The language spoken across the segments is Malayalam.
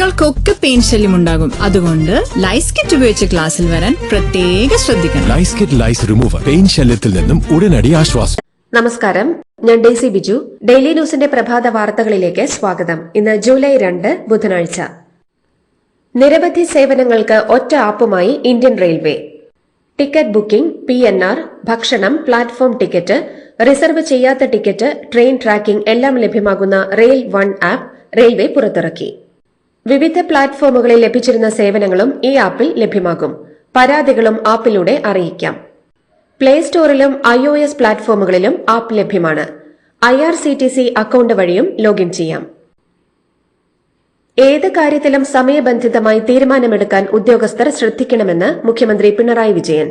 കുട്ടികൾക്കൊക്കെ പെയിൻ ശല്യം ഉണ്ടാകും. അതുകൊണ്ട് ലൈസ് കിറ്റ് ഉപയോഗിച്ച് ക്ലാസ്സിൽ വരാൻ പ്രത്യേക ശ്രദ്ധിക്കണം. Lice kit lice remover pain ശല്യത്തിൽ നിന്നും ഉടനടി ആശ്വാസം. നമസ്കാരം. ഞാൻ ഡെയ്സി ബിജു. ഡെയിലി ന്യൂസിന്റെ പ്രഭാത വാർത്തകളിലേക്ക് സ്വാഗതം. ഇന്ന് ജൂലൈ രണ്ട് ബുധനാഴ്ച. നിരവധി സേവനങ്ങൾക്ക് ഒറ്റ ആപ്പുമായി Indian railway. Ticket booking P N R ഭക്ഷണം പ്ലാറ്റ്ഫോം ടിക്കറ്റ് റിസർവ് ചെയ്യാത്ത ടിക്കറ്റ് ട്രെയിൻ ട്രാക്കിംഗ് എല്ലാം ലഭ്യമാകുന്ന റെയിൽ വൺ ആപ്പ് റെയിൽവേ പുറത്തിറക്കി. വിവിധ പ്ലാറ്റ്ഫോമുകളിൽ ലഭിച്ചിരുന്ന സേവനങ്ങളും ഈ ആപ്പിൽ ലഭ്യമാകും. പരാതികളും ആപ്പിലൂടെ അറിയിക്കാം. പ്ലേ സ്റ്റോറിലും ഐ ഒ എസ് പ്ലാറ്റ്ഫോമുകളിലും ആപ്പ് ലഭ്യമാണ്. I R C T C account വഴിയും ലോഗിൻ ചെയ്യാം. ഏത് കാര്യത്തിലും സമയബന്ധിതമായി തീരുമാനമെടുക്കാൻ ഉദ്യോഗസ്ഥർ ശ്രദ്ധിക്കണമെന്ന് മുഖ്യമന്ത്രി പിണറായി വിജയൻ.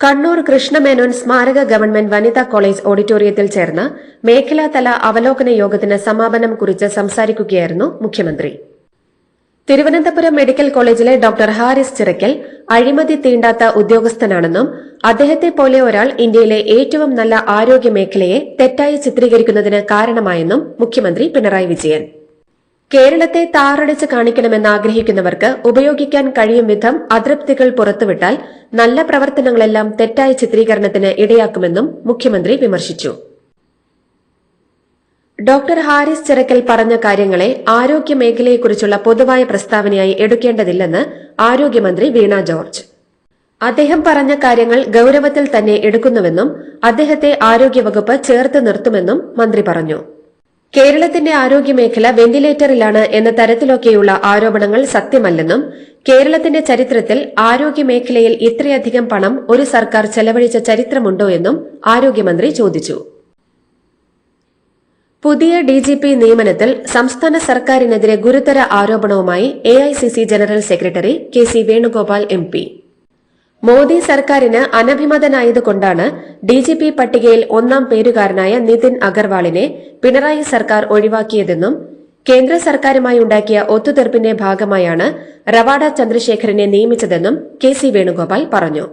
കണ്ണൂർ കൃഷ്ണമേനോൻ സ്മാരക ഗവൺമെന്റ് വനിതാ കോളേജ് ഓഡിറ്റോറിയത്തിൽ ചേർന്ന മേഖലാതല അവലോകന യോഗത്തിന് സമാപനം കുറിച്ച് സംസാരിക്കുകയായിരുന്നു മുഖ്യമന്ത്രി. തിരുവനന്തപുരം മെഡിക്കൽ കോളേജിലെ ഡോക്ടർ ഹാരിസ് ചിറക്കൽ അഴിമതി തീണ്ടാത്ത ഉദ്യോഗസ്ഥനാണെന്നും അദ്ദേഹത്തെ പോലെ ഒരാൾ ഇന്ത്യയിലെ ഏറ്റവും നല്ല ആരോഗ്യ മേഖലയെ തെറ്റായി ചിത്രീകരിക്കുന്നതിന് കാരണമായെന്നും മുഖ്യമന്ത്രി പിണറായി വിജയൻ. കേരളത്തെ താറടിച്ച് കാണിക്കണമെന്ന് ആഗ്രഹിക്കുന്നവർക്ക് ഉപയോഗിക്കാൻ കഴിയും വിധം അതൃപ്തികൾ പുറത്തുവിട്ടാൽ നല്ല പ്രവർത്തനങ്ങളെല്ലാം തെറ്റായ ചിത്രീകരണത്തിന് ഇടയാക്കുമെന്നും മുഖ്യമന്ത്രി വിമർശിച്ചു. ഡോക്ടർ ഹാരിസ് ചിറക്കൽ പറഞ്ഞ കാര്യങ്ങളെ ആരോഗ്യ മേഖലയെക്കുറിച്ചുള്ള പൊതുവായ പ്രസ്താവനയായി എടുക്കേണ്ടതില്ലെന്ന് ആരോഗ്യമന്ത്രി വീണ ജോർജ്. അദ്ദേഹം പറഞ്ഞ കാര്യങ്ങൾ ഗൌരവത്തിൽ തന്നെ എടുക്കുന്നുവെന്നും അദ്ദേഹത്തെ ആരോഗ്യവകുപ്പ് ചേർത്ത് നിർത്തുമെന്നും മന്ത്രി പറഞ്ഞു. കേരളത്തിന്റെ ആരോഗ്യമേഖല വെന്റിലേറ്ററിലാണ് എന്ന തരത്തിലൊക്കെയുള്ള ആരോപണങ്ങൾ സത്യമല്ലെന്നും കേരളത്തിന്റെ ചരിത്രത്തിൽ ആരോഗ്യമേഖലയിൽ ഇത്രയധികം പണം ഒരു സർക്കാർ ചെലവഴിച്ച ചരിത്രമുണ്ടോ എന്നും ആരോഗ്യമന്ത്രി ചോദിച്ചു. പുതിയ ഡി ജി പി നിയമനത്തിൽ സംസ്ഥാന സർക്കാരിനെതിരെ ഗുരുതര ആരോപണവുമായി A I C C general secretary K C Venugopal M P. Modi സർക്കാരിന് അനഭിമതനായതുകൊണ്ടാണ് ഡി ജി പി പട്ടികയിൽ ഒന്നാം പേരുകാരനായ നിതിൻ അഗർവാളിനെ പിണറായി സർക്കാർ ഒഴിവാക്കിയതെന്നും കേന്ദ്ര സർക്കാരുമായി ഉണ്ടാക്കിയ ഒത്തുതീർപ്പിന്റെ ഭാഗമായാണ് റവാഡ ചന്ദ്രശേഖരനെ നിയമിച്ചതെന്നും കെ സി വേണുഗോപാൽ പറഞ്ഞു.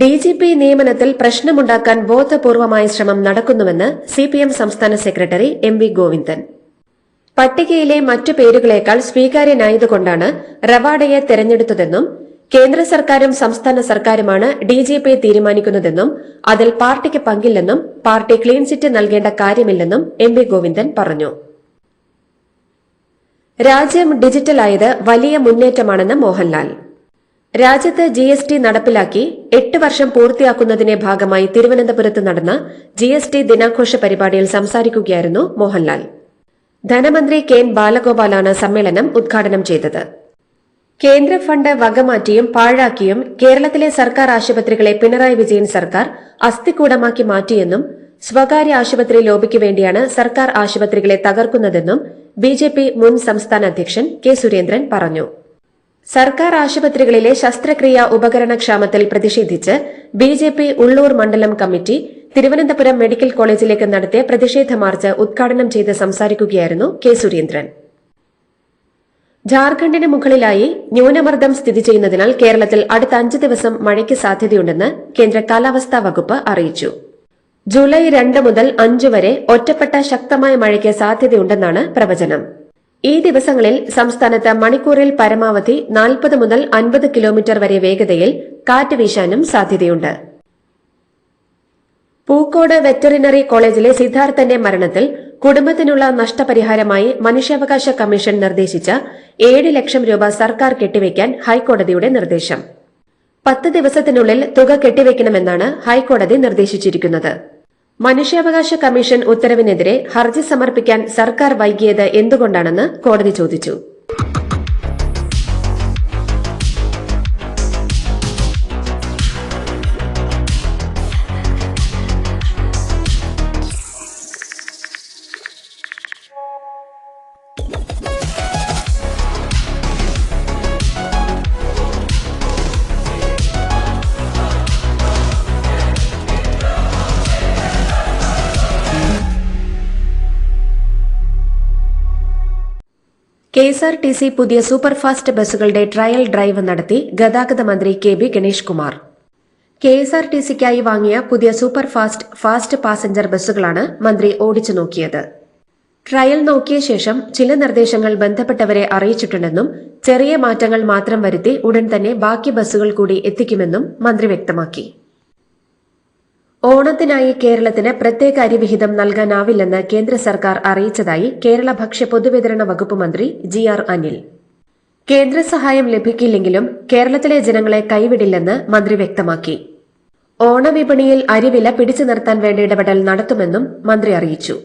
ഡിജിപി നിയമനത്തിൽ പ്രശ്നമുണ്ടാക്കാൻ ബോധപൂർവമായ ശ്രമം നടക്കുന്നുവെന്ന് സിപിഎം സംസ്ഥാന സെക്രട്ടറി എം വി ഗോവിന്ദൻ. പട്ടികയിലെ മറ്റു പേരുകളേക്കാൾ സ്വീകാര്യനായതുകൊണ്ടാണ് റവാഡയെ തെരഞ്ഞെടുത്തതെന്നും കേന്ദ്ര സർക്കാരും സംസ്ഥാന സർക്കാരുമാണ് ഡിജിപി തീരുമാനിക്കുന്നതെന്നും അതിൽ പാർട്ടിക്ക് പങ്കില്ലെന്നും പാർട്ടി ക്ലീൻ ചിറ്റ് നൽകേണ്ട കാര്യമില്ലെന്നും എം വി ഗോവിന്ദൻ പറഞ്ഞു. രാജ്യം ഡിജിറ്റലായത് വലിയ മുന്നേറ്റമാണെന്ന് മോഹൻലാൽ. രാജ്യത്ത് ജി എസ് ടി നടപ്പിലാക്കി എട്ട് വർഷം പൂർത്തിയാക്കുന്നതിന്റെ ഭാഗമായി തിരുവനന്തപുരത്ത് നടന്ന ജി എസ് ടി ദിനാഘോഷ പരിപാടിയിൽ സംസാരിക്കുകയായിരുന്നു മോഹൻലാൽ. ധനമന്ത്രി കെ എൻ ബാലഗോപാലാണ് സമ്മേളനം ഉദ്ഘാടനം ചെയ്തത്. കേന്ദ്ര ഫണ്ട് വകമാറ്റിയും പാഴാക്കിയും കേരളത്തിലെ സർക്കാർ ആശുപത്രികളെ പിണറായി വിജയൻ സർക്കാർ അസ്ഥിക്കൂടമാക്കി മാറ്റിയെന്നും സ്വകാര്യ ആശുപത്രി ലോബിക്ക് വേണ്ടിയാണ് സർക്കാർ ആശുപത്രികളെ തകർക്കുന്നതെന്നും ബിജെപി മുൻ സംസ്ഥാന അധ്യക്ഷൻ കെ സുരേന്ദ്രൻ പറഞ്ഞു. സർക്കാർ ആശുപത്രികളിലെ ശസ്ത്രക്രിയാ ഉപകരണക്ഷാമത്തിൽ പ്രതിഷേധിച്ച് ബി ജെ പി ഉള്ളൂർ മണ്ഡലം കമ്മിറ്റി തിരുവനന്തപുരം മെഡിക്കൽ കോളേജിലേക്ക് നടത്തിയ പ്രതിഷേധ മാർച്ച് ഉദ്ഘാടനം ചെയ്ത് സംസാരിക്കുകയായിരുന്നു കെ സുരേന്ദ്രൻ. ജാർഖണ്ഡിന് മുകളിലായി ന്യൂനമർദ്ദം സ്ഥിതി ചെയ്യുന്നതിനാൽ കേരളത്തിൽ അടുത്ത അഞ്ച് ദിവസം മഴയ്ക്ക് സാധ്യതയുണ്ടെന്ന് കേന്ദ്ര കാലാവസ്ഥാ വകുപ്പ് അറിയിച്ചു. ജൂലൈ രണ്ട് മുതൽ അഞ്ച് വരെ ഒറ്റപ്പെട്ട ശക്തമായ മഴയ്ക്ക് സാധ്യതയുണ്ടെന്നാണ് പ്രവചനം. ഈ ദിവസങ്ങളിൽ സംസ്ഥാനത്ത് മണിക്കൂറിൽ പരമാവധി നാൽപ്പത് മുതൽ അൻപത് കിലോമീറ്റർ വരെ വേഗതയിൽ കാറ്റ് വീശാനും സാധ്യതയുണ്ട്. പൂക്കോട് വെറ്ററിനറി കോളേജിലെ സിദ്ധാർത്ഥന്റെ മരണത്തിൽ കുടുംബത്തിനുള്ള നഷ്ടപരിഹാരമായി മനുഷ്യാവകാശ കമ്മീഷൻ നിർദ്ദേശിച്ച ഏഴ് ലക്ഷം രൂപ സർക്കാർ കെട്ടിവയ്ക്കാൻ ഹൈക്കോടതിയുടെ നിർദ്ദേശം. പത്ത് ദിവസത്തിനുള്ളിൽ തുക കെട്ടിവയ്ക്കണമെന്നാണ് ഹൈക്കോടതി നിർദ്ദേശിച്ചിരിക്കുന്നത്. മനുഷ്യാവകാശ കമ്മീഷൻ ഉത്തരവിനെതിരെ ഹർജി സമർപ്പിക്കാൻ സർക്കാർ വൈകിയത് എന്തുകൊണ്ടാണെന്ന് കോടതി ചോദിച്ചു K S R T C പുതിയ സൂപ്പർഫാസ്റ്റ് ബസ്സുകളുടെ ട്രയൽ ഡ്രൈവ് നടത്തി ഗതാഗത മന്ത്രി K B Ganesh Kumar K S R T സിക്കായി വാങ്ങിയ പുതിയ സൂപ്പർഫാസ്റ്റ് ഫാസ്റ്റ് പാസഞ്ചർ ബസ്സുകളാണ് മന്ത്രി ഓടിച്ചു നോക്കിയത്. ട്രയൽ നോക്കിയ ശേഷം ചില നിർദ്ദേശങ്ങൾ ബന്ധപ്പെട്ടവരെ അറിയിച്ചിട്ടുണ്ടെന്നും ചെറിയ മാറ്റങ്ങൾ മാത്രം വരുത്തി ഉടൻ തന്നെ ബാക്കി ബസ്സുകൾ കൂടി എത്തിക്കുമെന്നും മന്ത്രി വ്യക്തമാക്കി. ഓണത്തിനായി കേരളത്തിന് പ്രത്യേക അരിവിഹിതം നൽകാനാവില്ലെന്ന് കേന്ദ്ര സർക്കാർ അറിയിച്ചതായി കേരള ഭക്ഷ്യ പൊതുവിതരണ വകുപ്പ് മന്ത്രി ജി ആർ അനിൽ. കേന്ദ്ര സഹായം ലഭിക്കില്ലെങ്കിലും കേരളത്തിലെ ജനങ്ങളെ കൈവിടില്ലെന്ന് മന്ത്രി വ്യക്തമാക്കി. ഓണവിപണിയിൽ അരിവില പിടിച്ചു നിർത്താൻ വേണ്ട ഇടപെടൽ നടത്തുമെന്നും മന്ത്രി അറിയിച്ചു.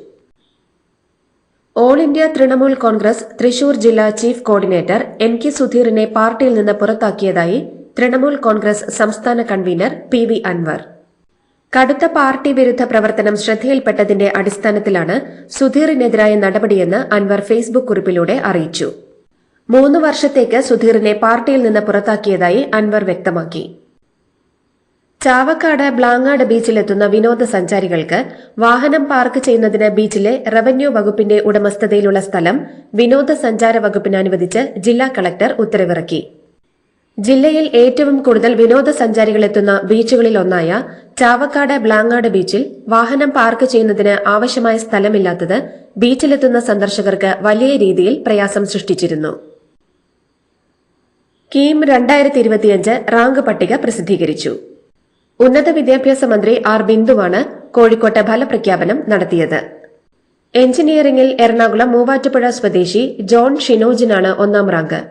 All India Trinamool Congress Thrissur ജില്ലാ ചീഫ് കോർഡിനേറ്റർ എൻ കെ സുധീറിനെ പാർട്ടിയിൽ നിന്ന് പുറത്താക്കിയതായി തൃണമൂൽ കോൺഗ്രസ് സംസ്ഥാന കൺവീനർ പി വി അൻവർ. കടുത്ത പാർട്ടി വിരുദ്ധ പ്രവർത്തനം ശ്രദ്ധയിൽപ്പെട്ടതിന്റെ അടിസ്ഥാനത്തിലാണ് സുധീറിനെതിരായ നടപടിയെന്ന് അൻവർ ഫേസ്ബുക്ക് കുറിപ്പിലൂടെ അറിയിച്ചു. മൂന്ന് വർഷത്തേക്ക് സുധീറിനെ പാർട്ടിയിൽ നിന്ന് പുറത്താക്കിയതായി അൻവർ വ്യക്തമാക്കി. ചാവക്കാട് ബ്ലാങ്ങാട് ബീച്ചിലെത്തുന്ന വിനോദസഞ്ചാരികൾക്ക് വാഹനം പാർക്ക് ചെയ്യുന്നതിന് ബീച്ചിലെ റവന്യൂ വകുപ്പിന്റെ ഉടമസ്ഥതയിലുള്ള സ്ഥലം വിനോദസഞ്ചാര വകുപ്പിന് അനുവദിച്ച് ജില്ലാ കളക്ടർ ഉത്തരവിറക്കി. ജില്ലയിൽ ഏറ്റവും കൂടുതൽ വിനോദസഞ്ചാരികൾ എത്തുന്ന ബീച്ചുകളിലൊന്നായ ചാവക്കാട് ബ്ലാങ്ങാട് ബീച്ചിൽ വാഹനം പാർക്ക് ചെയ്യുന്നതിന് ആവശ്യമായ സ്ഥലമില്ലാത്തത് ബീച്ചിലെത്തുന്ന സന്ദർശകർക്ക് വലിയ രീതിയിൽ പ്രയാസം സൃഷ്ടിച്ചിരുന്നു. കീം രണ്ടായിരത്തി ഇരുപത്തിയഞ്ച് റാങ്ക് പട്ടിക പ്രസിദ്ധീകരിച്ചു. ഉന്നത വിദ്യാഭ്യാസ മന്ത്രി ആർ ബിന്ദുവാണ് കോഴിക്കോട്ട് ഫലപ്രഖ്യാപനം നടത്തിയത്. എഞ്ചിനീയറിംഗിൽ എറണാകുളം മൂവാറ്റുപുഴ സ്വദേശി ജോൺ ഷിനോജിനാണ് ഒന്നാം റാങ്ക്.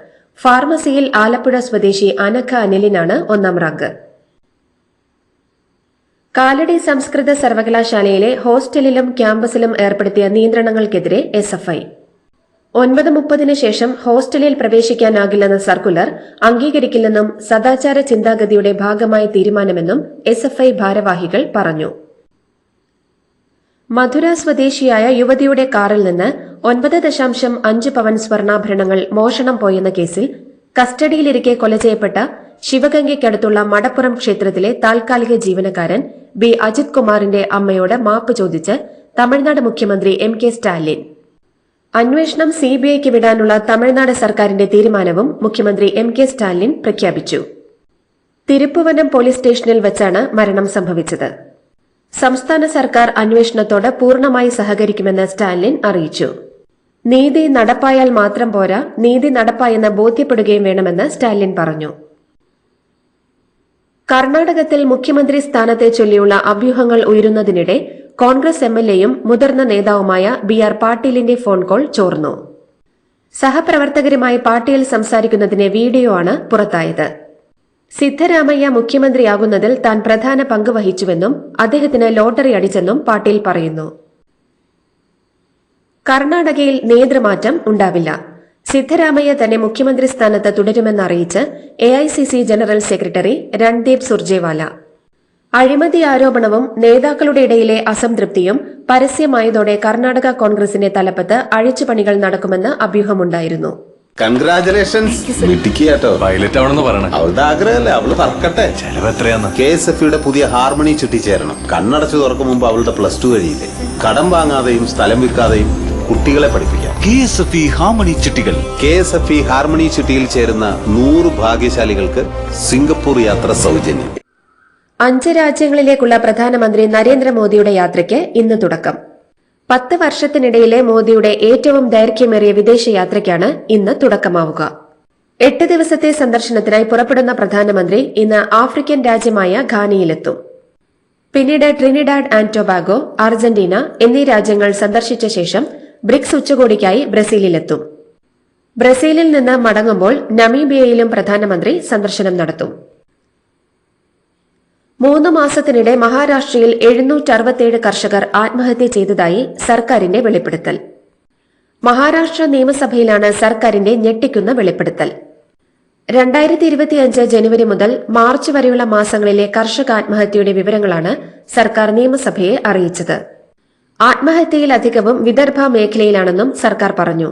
ഫാർമസിയിൽ ആലപ്പുഴ സ്വദേശി അനഘ അനിലിനാണ് ഒന്നാം റാങ്ക്. കാലടി സംസ്കൃത സർവകലാശാലയിലെ ഹോസ്റ്റലിലും ക്യാമ്പസിലും ഏർപ്പെടുത്തിയ നിയന്ത്രണങ്ങൾക്കെതിരെ എസ് എഫ് ഐ ഒൻപത് മുപ്പതിന് ശേഷം ഹോസ്റ്റലിൽ പ്രവേശിക്കാനാകില്ലെന്ന സർക്കുലർ അംഗീകരിക്കില്ലെന്നും സദാചാര ചിന്താഗതിയുടെ ഭാഗമായ തീരുമാനമെന്നും എസ്എഫ്ഐ ഭാരവാഹികൾ പറഞ്ഞു. മധുര സ്വദേശിയായ യുവതിയുടെ കാറിൽ നിന്ന് ഒൻപത് ദശാംശം അഞ്ച് പവൻ സ്വർണാഭരണങ്ങൾ മോഷണം പോയെന്ന കേസിൽ കസ്റ്റഡിയിലിരിക്കെ കൊല ചെയ്യപ്പെട്ട ശിവഗംഗയ്ക്കടുത്തുള്ള മടപ്പുറം ക്ഷേത്രത്തിലെ താൽക്കാലിക ജീവനക്കാരൻ ബി. അജിത് കുമാറിന്റെ അമ്മയോട് മാപ്പ് ചോദിച്ച് തമിഴ്നാട് മുഖ്യമന്ത്രി എം. കെ. സ്റ്റാലിൻ. അന്വേഷണം സിബിഐക്ക് വിടാനുള്ള തമിഴ്നാട് സർക്കാരിന്റെ തീരുമാനവും മുഖ്യമന്ത്രി എം. കെ. സ്റ്റാലിൻ പ്രഖ്യാപിച്ചു. തിരുപ്പുവനം പോലീസ് സ്റ്റേഷനിൽ വെച്ചാണ് മരണം സംഭവിച്ചത്. സംസ്ഥാന സർക്കാർ അന്വേഷണത്തോട് പൂർണമായി സഹകരിക്കുമെന്ന് സ്റ്റാലിൻ അറിയിച്ചു. നീതി നടപ്പായാൽ മാത്രം പോരാ നീതി നടപ്പായെന്ന് ബോധ്യപ്പെടുകയും വേണമെന്ന് സ്റ്റാലിൻ പറഞ്ഞു. കർണാടകത്തിൽ മുഖ്യമന്ത്രി സ്ഥാനത്തെ ചൊല്ലിയുള്ള അഭ്യൂഹങ്ങൾ ഉയരുന്നതിനിടെ കോൺഗ്രസ് എം എൽ എയും മുതിർന്ന നേതാവുമായ ബി ആർ പാട്ടീലിന്റെ ഫോൺ കോൾ ചോർന്നു. സഹപ്രവർത്തകരുമായി പാട്ടീൽ സംസാരിക്കുന്നതിന്റെ വീഡിയോ ആണ് പുറത്തായത്. സിദ്ധരാമയ്യ മുഖ്യമന്ത്രിയാകുന്നതിൽ താൻ പ്രധാന പങ്ക് വഹിച്ചുവെന്നും അദ്ദേഹത്തിന് ലോട്ടറി അടിച്ചെന്നും പാട്ടീൽ പറയുന്നു. കർണാടകയിൽ നേതൃമാറ്റം ഉണ്ടാവില്ല. സിദ്ധരാമയ്യ തന്നെ മുഖ്യമന്ത്രി സ്ഥാനത്ത് തുടരുമെന്ന് അറിയിച്ച് A general secretary Randeep Surjewala. അഴിമതി ആരോപണവും നേതാക്കളുടെ ഇടയിലെ അസംതൃപ്തിയും പരസ്യമായതോടെ കർണാടക കോൺഗ്രസിന്റെ തലപ്പത്ത് അഴിച്ചുപണികൾ നടക്കുമെന്ന് അഭ്യൂഹമുണ്ടായിരുന്നു. കൺഗ്രാചുലേഷൻസ് മിട്ടിക്കാട്ടോ പൈലറ്റ് ആവണമെന്ന് പറയണേ. അവളുടെ ആഗ്രഹമല്ലേ? അവൾ പറക്കട്ടെ. ചെലവ് എത്രയാന്ന്? കെ എസ് എഫ് യുടെ പുതിയ ഹാർമണി ചുറ്റിച്ചേരണം കണ്ണടച്ചു തുറക്കും മുമ്പ് അവളുടെ പ്ലസ് ടു കഴിയില്ലേ? കടം വാങ്ങാതെയും സ്ഥലം വിൽക്കാതെയും കുട്ടികളെ പഠിപ്പിക്കാം. K S F E harmony ചിട്ടികൾ. K S F E harmony ചുറ്റിയിൽ ചേരുന്ന നൂറ് ഭാഗ്യശാലികൾക്ക് സിംഗപ്പൂർ യാത്ര സൗജന്യം. അഞ്ച് രാജ്യങ്ങളിലേക്കുള്ള പ്രധാനമന്ത്രി നരേന്ദ്രമോദിയുടെ യാത്രയ്ക്ക് ഇന്ന് തുടക്കം. പത്ത് വർഷത്തിനിടയിലെ മോദിയുടെ ഏറ്റവും ദൈർഘ്യമേറിയ വിദേശയാത്രയ്ക്കാണ് ഇന്ന് തുടക്കമാവുക. എട്ട് ദിവസത്തെ സന്ദർശനത്തിനായി പുറപ്പെടുന്ന പ്രധാനമന്ത്രി ഇന്ന് ആഫ്രിക്കൻ രാജ്യമായ ഘാനയിലെത്തും പിന്നീട് ട്രിനിഡാഡ് ആൻഡ് ടൊബാഗോ അർജന്റീന എന്നീ രാജ്യങ്ങൾ സന്ദർശിച്ച ശേഷം ബ്രിക്സ് ഉച്ചകോടിക്കായി ബ്രസീലിലെത്തും. ബ്രസീലിൽ നിന്ന് മടങ്ങുമ്പോൾ നമീബിയയിലും പ്രധാനമന്ത്രി സന്ദർശനം നടത്തും. മൂന്ന് മാസത്തിനിടെ മഹാരാഷ്ട്രയിൽ എഴുന്നൂറ്ററുപത്തിയേഴ് കർഷകർ ആത്മഹത്യ ചെയ്തതായി സർക്കാരിന്റെ വെളിപ്പെടുത്തൽ. മഹാരാഷ്ട്ര നിയമസഭയിലാണ് സർക്കാരിന്റെ ഞെട്ടിക്കുന്ന വെളിപ്പെടുത്തൽ. രണ്ടായിരത്തി ഇരുപത്തിയഞ്ച് ജനുവരി മുതൽ മാർച്ച് വരെയുള്ള മാസങ്ങളിലെ കർഷക ആത്മഹത്യയുടെ വിവരങ്ങളാണ് സർക്കാർ നിയമസഭയെ അറിയിച്ചത്. ആത്മഹത്യയിലധികവും വിദർഭ മേഖലയിലാണെന്നും സർക്കാർ പറഞ്ഞു.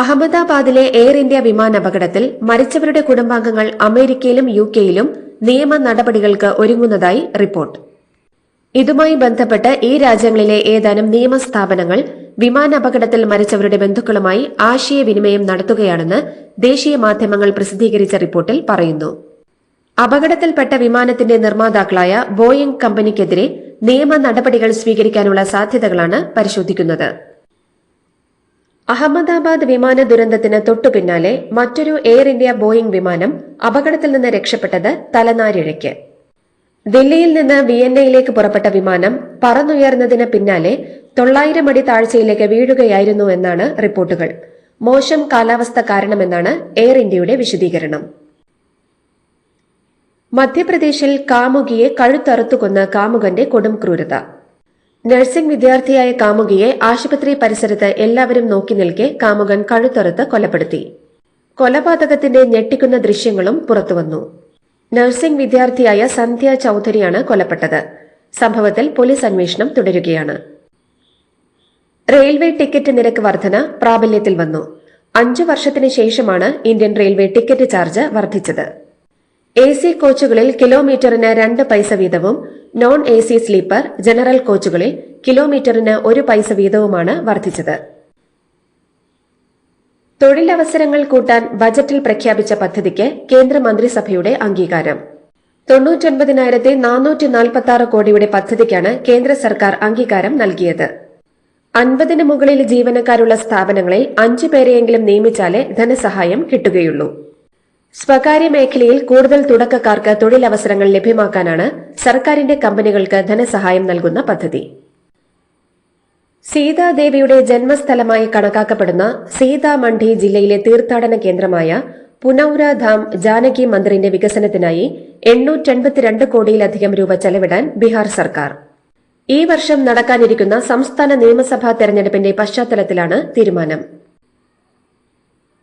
അഹമ്മദാബാദിലെ എയർ ഇന്ത്യ വിമാനാപകടത്തിൽ മരിച്ചവരുടെ കുടുംബാംഗങ്ങൾ അമേരിക്കയിലും യു കെയിലും നിയമ നടപടികൾക്ക് ഒരുങ്ങുന്നതായി റിപ്പോർട്ട്. ഇതുമായി ബന്ധപ്പെട്ട് ഈ രാജ്യങ്ങളിലെ ഏതാനും നിയമസ്ഥാപനങ്ങൾ വിമാനാപകടത്തിൽ മരിച്ചവരുടെ ബന്ധുക്കളുമായി ആശയവിനിമയം നടത്തുകയാണെന്ന് ദേശീയ മാധ്യമങ്ങൾ പ്രസിദ്ധീകരിച്ച റിപ്പോർട്ടിൽ പറയുന്നു. അപകടത്തിൽപ്പെട്ട വിമാനത്തിന്റെ നിർമ്മാതാക്കളായ ബോയിംഗ് കമ്പനിക്കെതിരെ നിയമ നടപടികൾ സ്വീകരിക്കാനുള്ള സാധ്യതകളാണ് പരിശോധിക്കുന്നത്. അഹമ്മദാബാദ് വിമാന ദുരന്തത്തിന് തൊട്ടുപിന്നാലെ മറ്റൊരു എയർ ഇന്ത്യ ബോയിംഗ് വിമാനം അപകടത്തിൽ നിന്ന് രക്ഷപ്പെട്ടത് തലനാരിഴയ്ക്ക്. ദില്ലിയിൽ നിന്ന് വിയന്നയിലേക്ക് പുറപ്പെട്ട വിമാനം പറന്നുയർന്നതിന് പിന്നാലെ തൊള്ളായിരം അടി താഴ്ചയിലേക്ക് വീഴുകയായിരുന്നു എന്നാണ് റിപ്പോർട്ടുകൾ. മോശം കാലാവസ്ഥ കാരണമെന്നാണ് എയർ ഇന്ത്യയുടെ വിശദീകരണം. മധ്യപ്രദേശിൽ കാമുകിയെ കഴുത്തറുത്തുകൊന്ന് കാമുകന്റെ കൊടും ക്രൂരത. നഴ്സിംഗ് വിദ്യാർത്ഥിയായ കാമുകിയെ ആശുപത്രി പരിസരത്ത് എല്ലാവരും നോക്കി നിൽക്കെ കാമുകൻ കഴുത്തറുത്ത് കൊലപ്പെടുത്തി. കൊലപാതകത്തിന്റെ ഞെട്ടിക്കുന്ന ദൃശ്യങ്ങളും പുറത്തുവന്നു. നഴ്സിംഗ് വിദ്യാർത്ഥിയായ സന്ധ്യ ചൌധരിയാണ് കൊലപ്പെട്ടത്. സംഭവത്തിൽ പോലീസ് അന്വേഷണം തുടരുകയാണ്. റെയിൽവേ ടിക്കറ്റ് നിരക്ക് വർധന പ്രാബല്യത്തിൽ വന്നു. അഞ്ചു വർഷത്തിന് ശേഷമാണ് ഇന്ത്യൻ റെയിൽവേ ടിക്കറ്റ് ചാർജ് വർദ്ധിച്ചത്. എ സി കോച്ചുകളിൽ കിലോമീറ്ററിന് രണ്ട് പൈസ വീതവും non A C sleeper general കോച്ചുകളിൽ കിലോമീറ്ററിന് ഒരു പൈസ വീതവുമാണ് വർദ്ധിച്ചത്. തൊഴിലവസരങ്ങൾ കൂട്ടാൻ ബജറ്റിൽ പ്രഖ്യാപിച്ച പദ്ധതിക്ക് കേന്ദ്രമന്ത്രിസഭയുടെ അംഗീകാരം. തൊണ്ണൂറ്റൊൻപതിനായിരത്തി നാനൂറ്റി നാൽപ്പത്തി ആറ് കോടിയുടെ പദ്ധതിക്കാണ് കേന്ദ്ര സർക്കാർ അംഗീകാരം നൽകിയത്. അൻപതിന് മുകളിൽ ജീവനക്കാരുള്ള സ്ഥാപനങ്ങളിൽ അഞ്ചു പേരെയെങ്കിലും നിയമിച്ചാലേ ധനസഹായം കിട്ടുകയുള്ളൂ. സ്വകാര്യ മേഖലയിൽ കൂടുതൽ തുടക്കക്കാർക്ക് തൊഴിലവസരങ്ങൾ ലഭ്യമാക്കാനാണ് സർക്കാരിന്റെ കമ്പനികൾക്ക് ധനസഹായം നൽകുന്ന പദ്ധതി. സീതാദേവിയുടെ ജന്മസ്ഥലമായി കണക്കാക്കപ്പെടുന്ന സീതാമണ്ഡി ജില്ലയിലെ തീർത്ഥാടന കേന്ദ്രമായ പുനൌരാധാം ജാനകി മന്ദിറിന്റെ വികസനത്തിനായി എണ്ണൂറ്റെൺപത്തിരണ്ട് കോടിയിലധികം രൂപ ചെലവിടാൻ ബീഹാർ സർക്കാർ. ഈ വർഷം നടക്കാനിരിക്കുന്ന സംസ്ഥാന നിയമസഭാ തെരഞ്ഞെടുപ്പിന്റെ പശ്ചാത്തലത്തിലാണ് തീരുമാനം.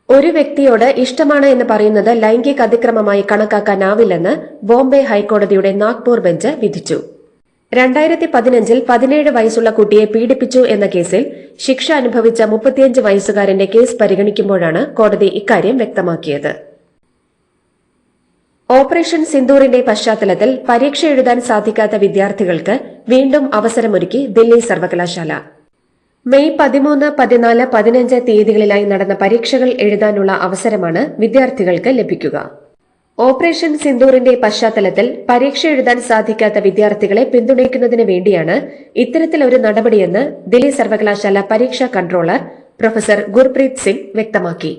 ഒരു വ്യക്തിയോട് ഇഷ്ടമാണ് എന്ന് പറയുന്നത് ലൈംഗിക അതിക്രമമായി കണക്കാക്കാനാവില്ലെന്ന് ബോംബെ ഹൈക്കോടതിയുടെ നാഗ്പൂർ ബെഞ്ച് വിധിച്ചു. രണ്ടായിരത്തി പതിനഞ്ചിൽ പതിനേഴ് വയസ്സുള്ള കുട്ടിയെ പീഡിപ്പിച്ചു എന്ന കേസിൽ ശിക്ഷ അനുഭവിച്ച മുപ്പത്തിയഞ്ച് വയസ്സുകാരന്റെ കേസ് പരിഗണിക്കുമ്പോഴാണ് കോടതി ഇക്കാര്യം വ്യക്തമാക്കിയത്. ഓപ്പറേഷൻ സിന്ദൂറിന്റെ പശ്ചാത്തലത്തിൽ പരീക്ഷ എഴുതാൻ സാധിക്കാത്ത വിദ്യാർത്ഥികൾക്ക് വീണ്ടും അവസരമൊരുക്കി ദില്ലി സർവകലാശാല. മെയ് പതിമൂന്ന് പതിനാല് പതിനഞ്ച് തീയതികളിലായി നടന്ന പരീക്ഷകൾ എഴുതാനുള്ള അവസരമാണ് വിദ്യാർത്ഥികൾക്ക് ലഭിക്കുക. ഓപ്പറേഷൻ സിന്ദൂറിന്റെ പശ്ചാത്തലത്തിൽ പരീക്ഷ എഴുതാൻ സാധിക്കാത്ത വിദ്യാർത്ഥികളെ പിന്തുണയ്ക്കുന്നതിന് വേണ്ടിയാണ് ഇത്തരത്തിലൊരു നടപടിയെന്ന് ദില്ലി സർവകലാശാല പരീക്ഷാ കൺട്രോളർ പ്രൊഫസർ ഗുർപ്രീത് സിംഗ് വ്യക്തമാക്കി.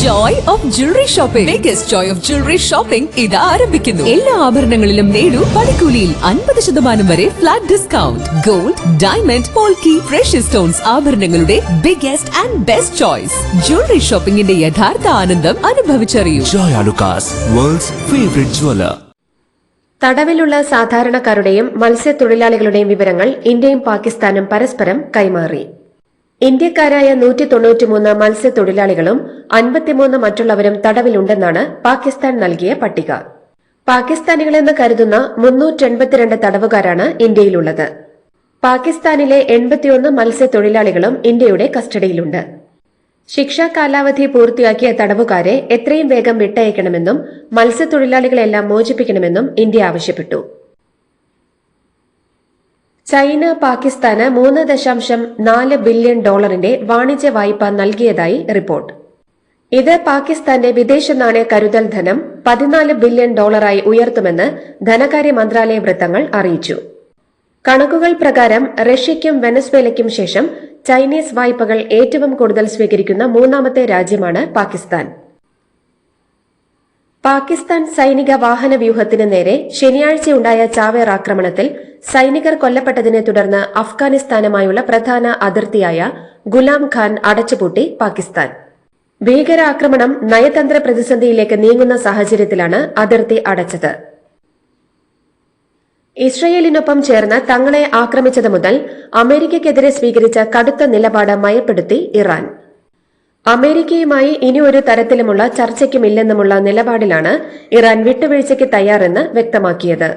Joy of jewellery shopping biggest joy of jewellery shopping ഇത് ആരംഭിക്കുന്നു. എല്ലാ ആഭരണങ്ങളിലും നേടൂ പണിക്കൂലിയിൽ അൻപത് ശതമാനം വരെ flat discount gold diamond polki fresh stones ആഭരണങ്ങളുടെ biggest and best choice jewellery ഷോപ്പിംഗിന്റെ യഥാർത്ഥ ആനന്ദം അനുഭവിച്ചറിയൂ. Joy Alukkas world's favorite jeweler. തടവിലുള്ള സാധാരണക്കാരുടെയും മത്സ്യത്തൊഴിലാളികളുടെയും വിവരങ്ങൾ ഇന്ത്യയും പാകിസ്ഥാനും പരസ്പരം കൈമാറി. ഇന്ത്യക്കാരായ നൂറ്റി തൊണ്ണൂറ്റിമൂന്ന് മത്സ്യത്തൊഴിലാളികളും അൻപത്തിമൂന്ന് മറ്റുള്ളവരും തടവിലുണ്ടെന്നാണ് പാകിസ്ഥാൻ നൽകിയ പട്ടിക. പാകിസ്ഥാനികളെന്ന് കരുതുന്ന മുന്നൂറ്റെൺപത്തിരണ്ട് തടവുകാരാണ് ഇന്ത്യയിലുള്ളത്. പാകിസ്ഥാനിലെ എൺപത്തിയൊന്ന് മത്സ്യത്തൊഴിലാളികളും ഇന്ത്യയുടെ കസ്റ്റഡിയിലുണ്ട്. ശിക്ഷാ കാലാവധി പൂർത്തിയാക്കിയ തടവുകാരെ എത്രയും വേഗം വിട്ടയക്കണമെന്നും മത്സ്യത്തൊഴിലാളികളെല്ലാം മോചിപ്പിക്കണമെന്നും ഇന്ത്യ ആവശ്യപ്പെട്ടു. ചൈന പാകിസ്ഥാന് മൂന്ന് ദശാംശം നാല് ബില്യൺ ഡോളറിന്റെ വാണിജ്യ വായ്പ നൽകിയതായി റിപ്പോർട്ട്. ഇത് പാകിസ്ഥാന്റെ വിദേശ നാണയ കരുതൽ ധനം പതിനാല് ബില്യൺ ഡോളറായി ഉയർത്തുമെന്ന് ധനകാര്യ മന്ത്രാലയ വൃത്തങ്ങൾ അറിയിച്ചു. കണക്കുകൾ പ്രകാരം റഷ്യയ്ക്കും വെനസ്വേലയ്ക്കും ശേഷം ചൈനീസ് വായ്പകൾ ഏറ്റവും കൂടുതൽ സ്വീകരിക്കുന്ന മൂന്നാമത്തെ രാജ്യമാണ് പാകിസ്ഥാൻ. പാകിസ്ഥാൻ സൈനിക വാഹന വ്യൂഹത്തിന് നേരെ ശനിയാഴ്ചയുണ്ടായ ചാവേർ ആക്രമണത്തിൽ സൈനികർ കൊല്ലപ്പെട്ടതിനെ തുടർന്ന് അഫ്ഗാനിസ്ഥാനുമായുള്ള പ്രധാന അതിർത്തിയായ ഗുലാം ഖാൻ അടച്ചുപൂട്ടി പാകിസ്ഥാൻ. ഭീകരാക്രമണം നയതന്ത്ര പ്രതിസന്ധിയിലേക്ക് നീങ്ങുന്ന സാഹചര്യത്തിലാണ് അതിർത്തി അടച്ചത്. ഇസ്രയേലിനൊപ്പം ചേർന്ന് തങ്ങളെ ആക്രമിച്ചത് മുതൽ അമേരിക്കയ്ക്കെതിരെ സ്വീകരിച്ച കടുത്ത നിലപാട് മയപ്പെടുത്തി ഇറാൻ. അമേരിക്കയുമായി ഇനി ഒരു തരത്തിലുമുള്ള ചർച്ചയ്ക്കുമില്ലെന്നുമുള്ള നിലപാടിലാണ് ഇറാൻ വിട്ടുവീഴ്ചയ്ക്ക് തയ്യാറെന്ന് വ്യക്തമാക്കിയത്.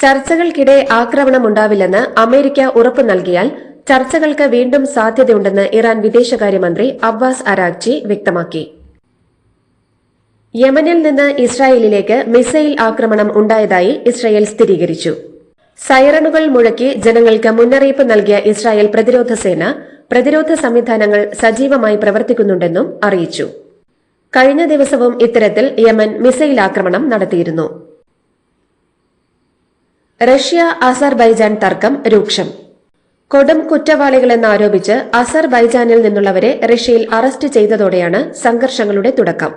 ചർച്ചകൾക്കിടെ ആക്രമണമുണ്ടാവില്ലെന്ന് അമേരിക്ക ഉറപ്പു നൽകിയാൽ ചർച്ചകൾക്ക് വീണ്ടും സാധ്യതയുണ്ടെന്ന് ഇറാൻ വിദേശകാര്യമന്ത്രി അബ്ബാസ് അരാഗ്ചി വ്യക്തമാക്കി. യമനിൽ നിന്ന് ഇസ്രായേലിലേക്ക് മിസൈൽ ആക്രമണം ഉണ്ടായതായി ഇസ്രായേൽ സ്ഥിരീകരിച്ചു. സൈറണുകൾ മുഴക്കി ജനങ്ങൾക്ക് മുന്നറിയിപ്പ് നൽകിയ ഇസ്രായേൽ പ്രതിരോധ സേന പ്രതിരോധ സംവിധാനങ്ങൾ സജീവമായി പ്രവർത്തിക്കുന്നുണ്ടെന്നും അറിയിച്ചു. കഴിഞ്ഞ ദിവസവും ഇത്തരത്തിൽ യമൻ മിസൈൽ ആക്രമണം നടത്തിയിരുന്നു. റഷ്യ അസർബൈജാൻ തർക്കം രൂക്ഷം. കൊടും കുറ്റവാളികളെന്നാരോപിച്ച് അസർബൈജാനിൽ നിന്നുള്ളവരെ റഷ്യയിൽ അറസ്റ്റ് ചെയ്തതോടെയാണ് സംഘർഷങ്ങളുടെ തുടക്കം.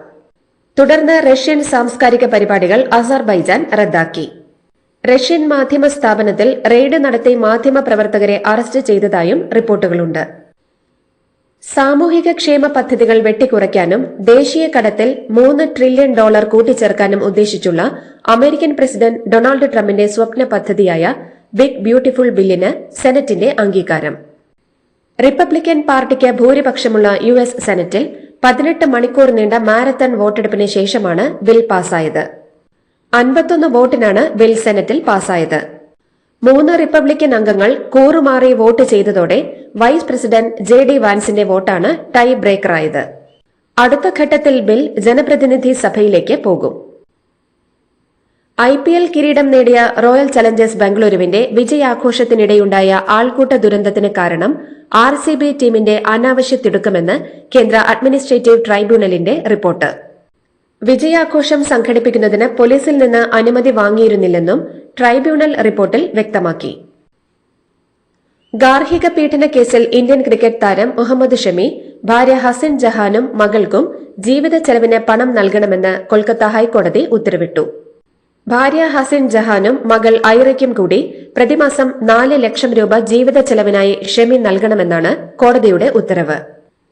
തുടർന്ന് റഷ്യൻ സാംസ്കാരിക പരിപാടികൾ അസർബൈജാൻ റദ്ദാക്കി. റഷ്യൻ മാധ്യമ സ്ഥാപനത്തിൽ റെയ്ഡ് നടത്തി മാധ്യമ പ്രവർത്തകരെ അറസ്റ്റ് ചെയ്തതായും റിപ്പോർട്ടുകളുണ്ട്. സാമൂഹിക ക്ഷേമ പദ്ധതികൾ വെട്ടിക്കുറയ്ക്കാനും ദേശീയ കടത്തിൽ മൂന്ന് ട്രില്യൺ ഡോളർ കൂട്ടിച്ചേർക്കാനും ഉദ്ദേശിച്ചുള്ള അമേരിക്കൻ പ്രസിഡന്റ് ഡൊണാൾഡ് ട്രംപിന്റെ സ്വപ്ന പദ്ധതിയായ ബിഗ് ബ്യൂട്ടിഫുൾ ബില്ലിന് സെനറ്റിന്റെ അംഗീകാരം. റിപ്പബ്ലിക്കൻ പാർട്ടിക്ക് ഭൂരിപക്ഷമുള്ള യു എസ് സെനറ്റിൽ പതിനെട്ട് മണിക്കൂർ നീണ്ട മാരത്തൺ വോട്ടെടുപ്പിന് ശേഷമാണ് ബിൽ പാസായത്. അൻപത്തൊന്ന് വോട്ടിനാണ് ബിൽ സെനറ്റിൽ പാസായത്. മൂന്ന് റിപ്പബ്ലിക്കൻ അംഗങ്ങൾ കൂറുമാറി വോട്ട് ചെയ്തതോടെ വൈസ് പ്രസിഡന്റ് ജെ ഡി വാൻസിന്റെ വോട്ടാണ് ടൈ ബ്രേക്കറായത്. അടുത്ത ഘട്ടത്തിൽ ബിൽ ജനപ്രതിനിധി സഭയിലേക്ക് പോകും. ഐ പി എൽ കിരീടം നേടിയ റോയൽ ചലഞ്ചേഴ്സ് ബംഗളൂരുവിന്റെ വിജയാഘോഷത്തിനിടെയുണ്ടായ ആൾക്കൂട്ട ദുരന്തത്തിന് കാരണം ആർ സി ബി ടീമിന്റെ അനാവശ്യ തിടുക്കമെന്ന് കേന്ദ്ര അഡ്മിനിസ്ട്രേറ്റീവ് ട്രൈബ്യൂണലിന്റെ റിപ്പോർട്ട്. വിജയാഘോഷം സംഘടിപ്പിക്കുന്നതിന് പോലീസിൽ നിന്ന് അനുമതി വാങ്ങിയിരുന്നില്ലെന്നും ട്രൈബ്യൂണൽ റിപ്പോർട്ടിൽ വ്യക്തമാക്കി. ഗാർഹിക പീഡന കേസിൽ ഇന്ത്യൻ ക്രിക്കറ്റ് താരം മുഹമ്മദ് ഷമി ഭാര്യ ഹസിൻ ജഹാനും മകൾക്കും ജീവിത ചെലവിന് പണം നൽകണമെന്ന് കൊൽക്കത്ത ഹൈക്കോടതി ഉത്തരവിട്ടു. ഭാര്യ ഹസിൻ ജഹാനും മകൾ ഐറയ്ക്കും കൂടി പ്രതിമാസം നാല് ലക്ഷം രൂപ ജീവിത ചെലവിനായി ഷെമി നൽകണമെന്നാണ് കോടതിയുടെ ഉത്തരവ്.